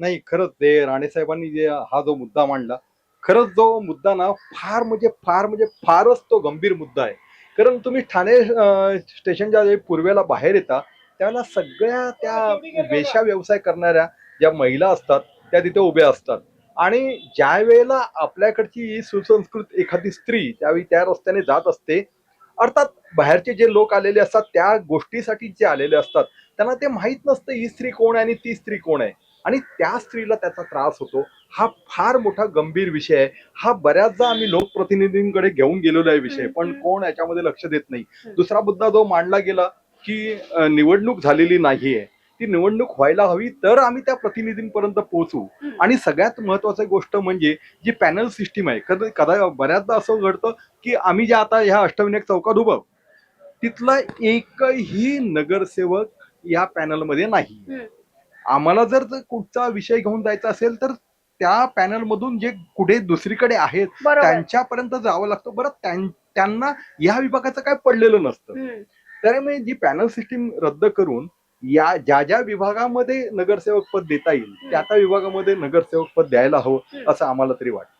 नाही खरंच ते राणेसाहेबांनी जे हा जो मुद्दा मांडला खरंच जो मुद्दा ना फार म्हणजे फार म्हणजे फारच तो गंभीर मुद्दा आहे. कारण तुम्ही ठाणे स्टेशनच्या जे पूर्वेला बाहेर येता त्यावेळेला सगळ्या त्या वेश्या व्यवसाय करणाऱ्या ज्या महिला असतात त्या तिथे उभ्या असतात. आणि ज्या वेळेला आपल्याकडची ही सुसंस्कृत एखादी स्त्री त्यावेळी त्या रस्त्याने जात असते अर्थात बाहेरचे जे लोक आलेले असतात त्या गोष्टीसाठी जे आलेले असतात त्यांना ते माहीत नसतं ही स्त्री कोण आहे आणि ती स्त्री कोण आहे. आणि त्या स्त्रीला त्याचा त्रास होतो हा फार मोठा गंभीर विषय आहे हा बऱ्याचदा आम्ही लोकप्रतिनिधींकडे घेऊन गेलेलो आहे विषय पण. कोण याच्यामध्ये लक्ष देत नाही. दुसरा मुद्दा जो मांडला गेला की निवडणूक झालेली नाहीये ती निवडणूक व्हायला हवी तर आम्ही त्या प्रतिनिधींपर्यंत पोहोचू. आणि सगळ्यात महत्वाची गोष्ट म्हणजे जी पॅनल सिस्टीम आहे कदा कदा बऱ्याचदा असं घडतं की आम्ही जे आता ह्या अष्टविनायक चौकात उभं तिथला एकही नगरसेवक या पॅनलमध्ये नाही. आम्हाला जर कुठचा विषय घेऊन जायचा असेल तर त्या पॅनल मधून जे कुठे दुसरीकडे आहेत त्यांच्यापर्यंत जावं लागतं. बरं त्यां- त्यांना या विभागाचं काय पडलेलं नसतं. हम्म. त्यामुळे जी पॅनल सिस्टीम रद्द करून या ज्या ज्या विभागामध्ये नगरसेवक पद देता येईल त्या त्या विभागामध्ये नगरसेवक पद द्यायला हवं. असं आम्हाला तरी वाटतं.